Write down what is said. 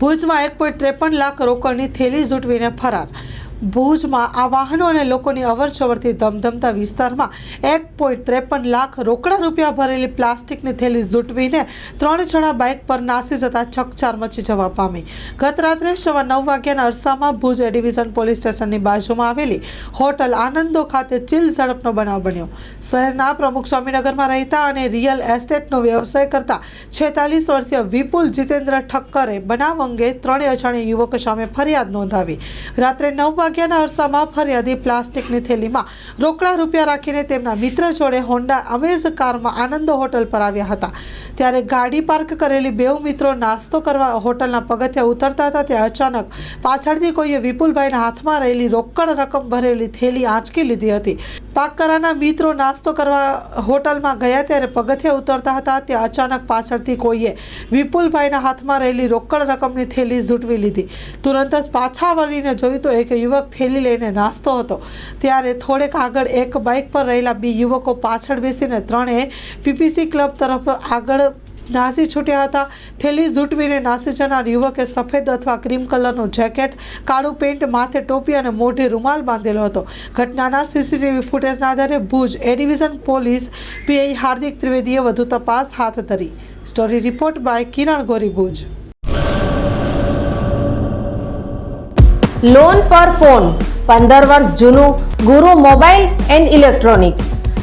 ભુજમાં એક પોઈન્ટ ત્રેપન લાખ રોકડની થેલી ઝૂંટવીને ફરાર. ભુજમાં આ વાહનો અને લોકોની અવરજવરથી ધમધમતા વિસ્તારમાં એક પોઈન્ટ ત્રેપન લાખ રોકડા રૂપિયા ભરેલી પ્લાસ્ટિકની થેલી ઝૂંટવીને ત્રણ જણા બાઇક પર નાસી જતા છકચાર મચી જવા પામી. ગત રાત્રે સવા નવ વાગ્યાના અરસામાં ભુજ એ ડિવિઝન પોલીસ સ્ટેશનની બાજુમાં આવેલી હોટલ આનંદો ખાતે ચીલ ઝડપનો બનાવ બન્યો. શહેરના પ્રમુખ સ્વામીનગરમાં રહેતા અને રિયલ એસ્ટેટનો વ્યવસાય કરતા છેતાલીસ વર્ષીય વિપુલ જીતેન્દ્ર ઠક્કરે બનાવ અંગે ત્રણેય અજાણ્યા યુવકો સામે ફરિયાદ નોંધાવી. રાત્રે નવ વાગ્યાના અરસામાં ફરિયાદી પ્લાસ્ટિકની થેલીમાં રોકડા રૂપિયા રાખીને તેમના મિત્ર જોડે હોન્ડા અમેઝ કારમાં આનંદ હોટલ પર આવ્યા હતા. ત્યારે ગાડી પાર્ક કરેલી બેઉ મિત્રો નાસ્તો કરવા હોટલના પગથિયા ઉતરતા હતા, ત્યાં અચાનક પાછળથી કોઈએ વિપુલભાઈના હાથમાં રહેલી રોકડ રકમ ભરેલી થેલી આંચકી લીધી હતી. પાકકરાના મિત્રો નાસ્તો કરવા હોટલમાં ગયા ત્યારે પગથિયા ઉતરતા હતા, ત્યાં અચાનક પાછળથી કોઈએ વિપુલભાઈના હાથમાં રહેલી રોકડ રકમની થેલી ઝૂંટવી લીધી. તુરંત જ પાછા વળીને જોયું તો એક યુવક થેલી લઈને નાસ્તો હતો. ત્યારે થોડેક આગળ એક બાઇક પર રહેલા બે યુવકો પાછળ બેસીને ત્રણે પીપીસી ક્લબ તરફ આગળ નાસી છૂટ્યા હતા. થેલી ઝૂંટવીને નાસી જનાર યુવકે સફેદ અથવા ક્રીમ કલરનું જેકેટ, કાળું પેન્ટ, માથે ટોપી અને મોઢે રૂમાલ બાંધેલો હતો. ઘટનાના સીસીટીવી ફૂટેજના આધારે Bhuj A division police PI Hardik ત્રિવેદીએ વધુ તપાસ હાથ ધરી. Story report by Kiran Gori, Bhuj. Loan પર ફોન પંદર વર્ષ જૂનું ગુરુ મોબાઈલ એન્ડ ઇલેક્ટ્રોનિક્સ.